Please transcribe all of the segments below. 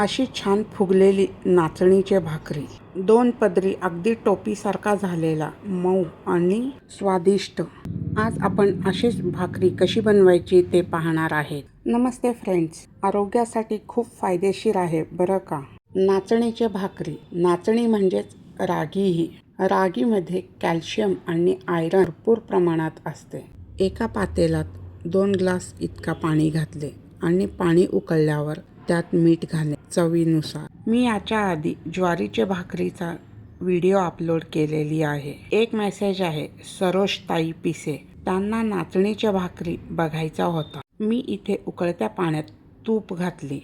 अशी छान फुगलेली नाचणीची भाकरी. दोन पदरी अगदी टोपीसारखा झालेला मऊ आणि स्वादिष्ट. आज आपण अशीच भाकरी कशी बनवायची ते पाहणार आहेत. नमस्ते फ्रेंड्स आरोग्यासाठी खूप फायदेशीर आहे बरं का? नाचणीचे भाकरी. नाचणी म्हणजेच रागीही. रागीमध्ये कॅल्शियम आणि आयरन भरपूर प्रमाणात असते. एका पातेलात दोन ग्लास इतका पाणी घातले आणि पाणी उकळल्यावर त्यात मीठ घाले चवीनुसार. मी याच्या आधी ज्वारीच्या भाकरीचा व्हिडिओ अपलोड केलेली आहे. एक मेसेज आहे सरोज ताई पिसे. त्यांना नाचणीच्या भाकरी बघायचा होता. मी इथे उकळत्या पाण्यात तूप घातली.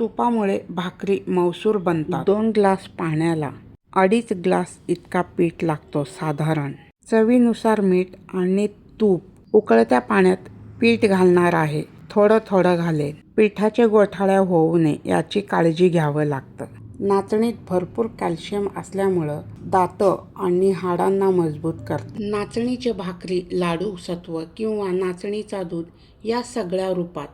तुपामुळे भाकरी मौसूर बनतात. दोन ग्लास पाण्याला अडीच ग्लास इतका पीठ लागतो साधारण. चवीनुसार मीठ आणि तूप उकळत्या पाण्यात पीठ घालणार आहे. थोडं थोडं घालेल पिठाचे गोठाळ्या होऊ नये याची काळजी घ्यावं लागतं. नाचणीत भरपूर कॅल्शियम असल्यामुळं दातं आणि हाडांना मजबूत करते. नाचणीचे भाकरी लाडू सत्व किंवा नाचणीचा दूध या सगळ्या रूपात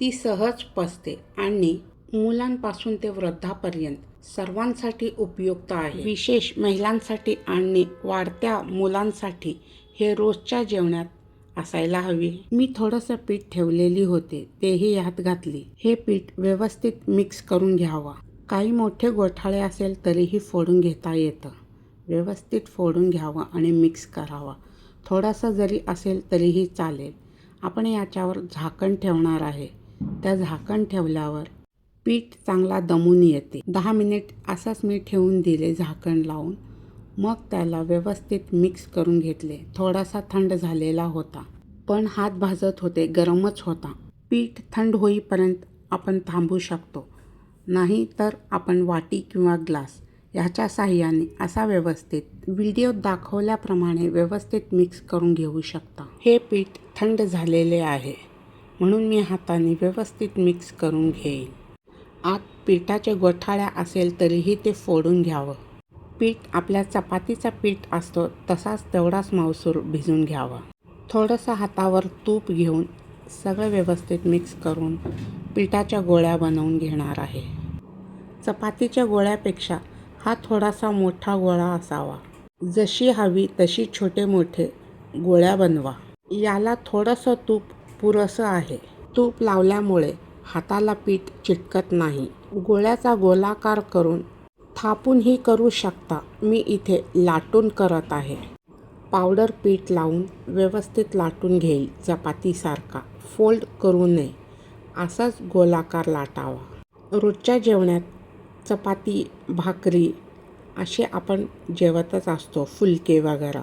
ती सहज पचते आणि मुलांपासून ते वृद्धापर्यंत सर्वांसाठी उपयुक्त आहे. विशेष महिलांसाठी आणि वाढत्या मुलांसाठी हे रोजच्या जेवणात असायला हवी. मी थोडंसं पीठ ठेवलेली होते तेही यात घातली. हे पीठ व्यवस्थित मिक्स करून घ्यावा. काही मोठे गोठाळे असेल तरीही फोडून घेता येतं. व्यवस्थित फोडून घ्यावं आणि मिक्स करावा. थोडासा जरी असेल तरीही चालेल. आपण याच्यावर झाकण ठेवणार आहे. त्या झाकण ठेवल्यावर पीठ चांगला दमून येते. दहा मिनिट असंच मी ठेवून दिले झाकण लावून. मग त्याला व्यवस्थित मिक्स करून घेतले. थोडासा थंड झालेला होता. पण हात भाजत होते गरमच होता. पीठ थंड होईपर्यंत आपण थांबू शकतो. नाही तर आपण वाटी किंवा ग्लास ह्याच्या साह्याने असा व्यवस्थित व्हिडिओत दाखवल्याप्रमाणे व्यवस्थित मिक्स करून घेऊ शकता. हे पीठ थंड झालेले आहे. म्हणून मी हाताने व्यवस्थित मिक्स करून घेईन. आत पिठाचे गोठाळ्या असेल तरीही ते फोडून घ्यावं. पीठ आपल्या चपातीचा पीठ असतो तसाच तेवढाच मौसूर भिजून घ्यावा. थोडंसं हातावर तूप घेऊन सगळं व्यवस्थित मिक्स करून पिठाच्या गोळ्या बनवून घेणार आहे. चपातीच्या गोळ्यापेक्षा हा थोडासा मोठा गोळा असावा. जशी हवी तशी छोटे मोठे गोळ्या बनवा. याला थोडंसं तूप पुरसं आहे. तूप लावल्यामुळे हाताला पीठ चिटकत नाही. गोळ्याचा गोलाकार करून थापूनही करू शकता. मी इथे लाटून करत आहे. पावडर पीठ लावून व्यवस्थित लाटून घेईल चपातीसारखा. फोल्ड करू नये. असाच गोलाकार लाटावा. रोजच्या जेवणात चपाती भाकरी असे आपण जेवतच असतो फुलके वगैरे.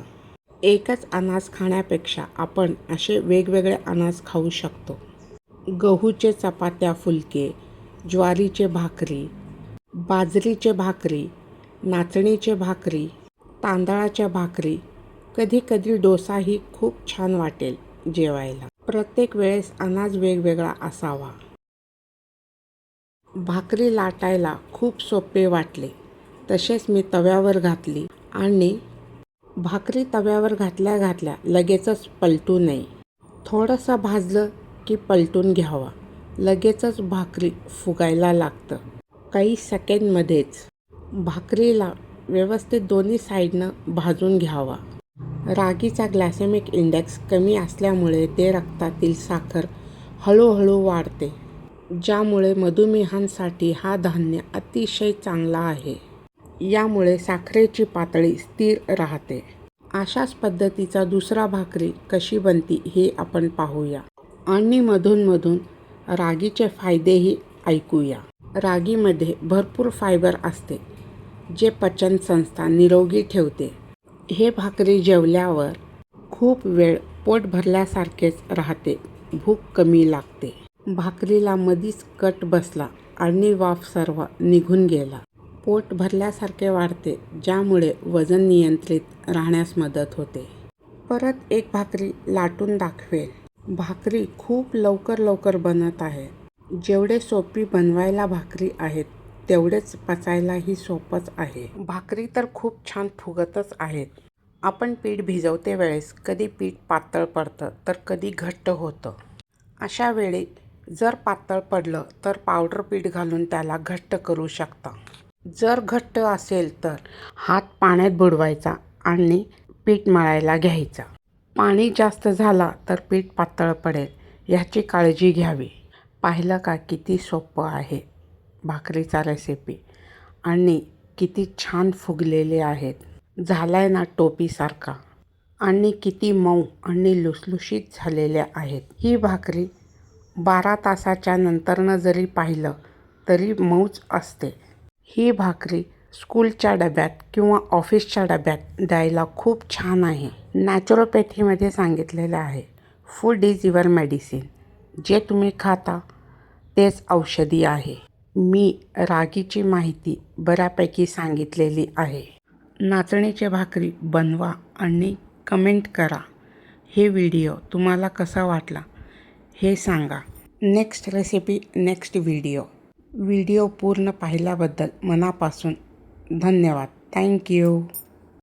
एकच अनाज खाण्यापेक्षा आपण असे वेगवेगळे अनाज खाऊ शकतो. गहूचे चपात्या फुलके ज्वारीचे भाकरी बाजरीचे भाकरी नाचणीचे भाकरी तांदळाच्या भाकरी. कधी कधी डोसाही खूप छान वाटेल जेवायला. प्रत्येक वेळेस अनाज वेगवेगळा असावा. भाकरी लाटायला खूप सोपे वाटले. तसेच मी तव्यावर घातली आणि भाकरी तव्यावर घातल्या घातल्या लगेचच पलटू नये. थोडंसं भाजलं की पलटून घ्यावा. लगेचच भाकरी फुगायला लागतं. काही सेकंडमध्येच भाकरीला व्यवस्थित दोन्ही साईडनं भाजून घ्यावा. रागीचा ग्लॅसेमिक इंडेक्स कमी असल्यामुळे ते रक्तातील साखर हळूहळू वाढते ज्यामुळे मधुमेहांसाठी हा धान्य अतिशय चांगला आहे. यामुळे साखरेची पातळी स्थिर राहते. अशाच पद्धतीचा दुसरा भाकरी कशी बनती हे आपण पाहूया. आणि मधूनमधून रागीचे फायदेही ऐकूया. रागीमध्ये भरपूर फायबर असते जे पचन संस्था निरोगी ठेवते. हे भाकरी जेवल्यावर खूप वेळ पोट भरल्यासारखेच राहते भूक कमी लागते. भाकरीला मधीच कट बसला आणि वाफ सर्व निघून गेला. पोट भरल्यासारखे वाढते ज्यामुळे वजन नियंत्रित राहण्यास मदत होते. परत एक भाकरी लाटून दाखवेल. भाकरी खूप लवकर लवकर बनत आहे. जेवढे सोपी बनवायला भाकरी आहेत तेवढेच पचायलाही सोपंच आहे. भाकरी तर खूप छान फुगतच आहेत. आपण पीठ भिजवते वेळेस कधी पीठ पातळ पडतं तर कधी घट्ट होतं. अशा वेळी जर पातळ पडलं तर पावडर पीठ घालून त्याला घट्ट करू शकता. जर घट्ट असेल तर हात पाण्यात बुडवायचा आणि पीठ मळायला घ्यायचा. पाणी जास्त झाला तर पीठ पातळ पडेल ह्याची काळजी घ्यावी. पाहिलं का किती सोपं आहे भाकरीचा रेसिपी आणि किती छान फुगलेले आहेत. झाला आहे ना टोपीसारखा. आणि किती मऊ आणि लुसलुशीत झालेल्या आहेत. ही भाकरी बारा तासाच्या नंतरनं जरी पाहिलं तरी मऊच असते. ही भाकरी स्कूलच्या डब्यात किंवा ऑफिसच्या डब्यात द्यायला खूप छान आहे. नॅचरोपॅथीमध्ये सांगितलेलं आहे. फूड इज युअर मेडिसिन जे तुम्ही खाता तेच औषधी आहे. मी रागीची माहिती बऱ्यापैकी सांगितलेली आहे. नाचणीची भाकरी बनवा आणि कमेंट करा. हे व्हिडिओ तुम्हाला कसा वाटला हे सांगा. Next recipe next video. Video पूर्ण पाहिल्याबद्दल मनापासून धन्यवाद. थँक्यू